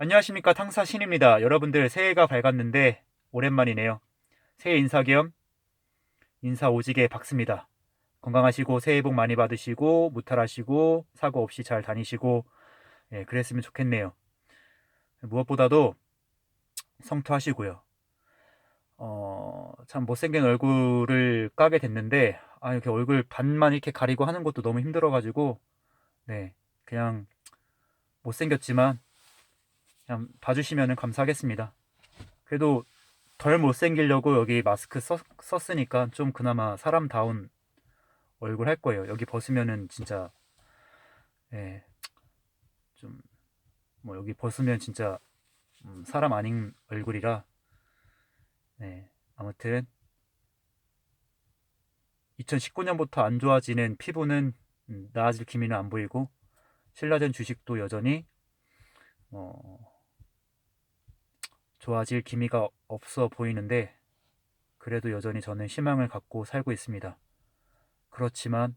안녕하십니까 탕사신입니다. 여러분들 새해가 밝았는데 오랜만이네요. 새해 인사 겸 인사 오지게 박습니다. 건강하시고 새해 복 많이 받으시고 무탈하시고 사고 없이 잘 다니시고 예, 그랬으면 좋겠네요. 무엇보다도 성투하시고요. 어, 참 못생긴 얼굴을 까게 됐는데 아 이렇게 얼굴 반만 이렇게 가리고 하는 것도 너무 힘들어가지고 네 그냥 못생겼지만 그냥 봐주시면 감사하겠습니다. 그래도 덜 못생기려고 여기 마스크 썼, 썼으니까 좀 그나마 사람다운 얼굴 할 거예요. 여기 벗으면은 진짜 예, 좀 뭐 여기 벗으면 진짜 음, 사람 아닌 얼굴이라 네, 아무튼 2019년부터 안 좋아지는 피부는 음, 나아질 기미는 안 보이고 신라젠 주식도 여전히 어, 좋아질 기미가 없어 보이는데 그래도 여전히 저는 희망을 갖고 살고 있습니다. 그렇지만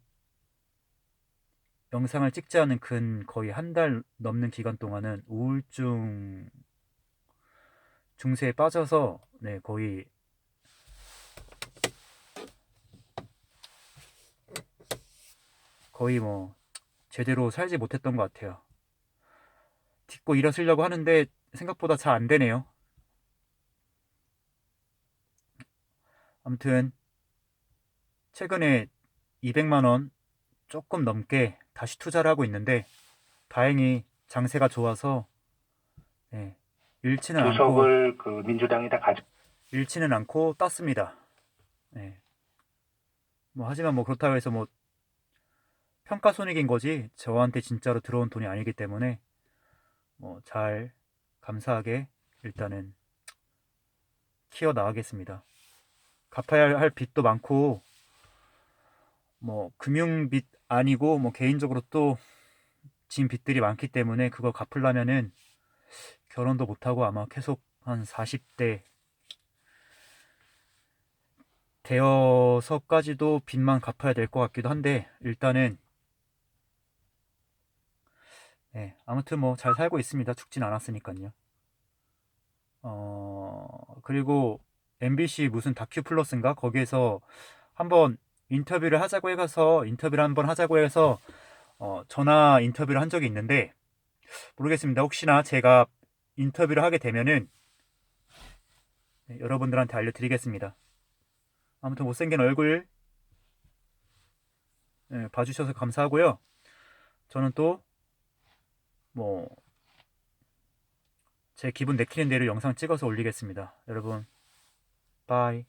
영상을 찍지 않은 근 거의 한 달 넘는 기간 동안은 우울증 중세에 빠져서 네, 거의 거의 뭐 제대로 살지 못했던 것 같아요. 딛고 일어서려고 하는데 생각보다 잘 안 되네요. 아무튼 최근에 200만 원 조금 넘게 다시 투자를 하고 있는데 다행히 장세가 좋아서 네, 잃지는 않고 그 민주당이 다 가져. 잃지는 않고 땄습니다. 네. 뭐 하지만 뭐 그렇다고 해서 뭐 평가 손익인 거지 저한테 진짜로 들어온 돈이 아니기 때문에 뭐 잘 감사하게 일단은 키워 나가겠습니다. 갚아야 할 빚도 많고 뭐 금융빚 아니고 뭐 개인적으로 또 진 빚들이 많기 때문에 그거 갚으려면은 결혼도 못하고 아마 계속 한 40대 되어서까지도 빚만 갚아야 될 것 같기도 한데 일단은 네, 아무튼 뭐 잘 살고 있습니다. 죽진 않았으니까요. 어, 그리고 MBC 무슨 다큐 플러스인가? 거기에서 한번 인터뷰를 하자고 해서 인터뷰를 한번 하자고 해서 어, 전화 인터뷰를 한 적이 있는데 모르겠습니다. 혹시나 제가 인터뷰를 하게 되면은 네, 여러분들한테 알려드리겠습니다. 아무튼 못생긴 얼굴 네, 봐주셔서 감사하고요. 저는 또 뭐 제 기분 내키는 대로 영상 찍어서 올리겠습니다. 여러분, Bye.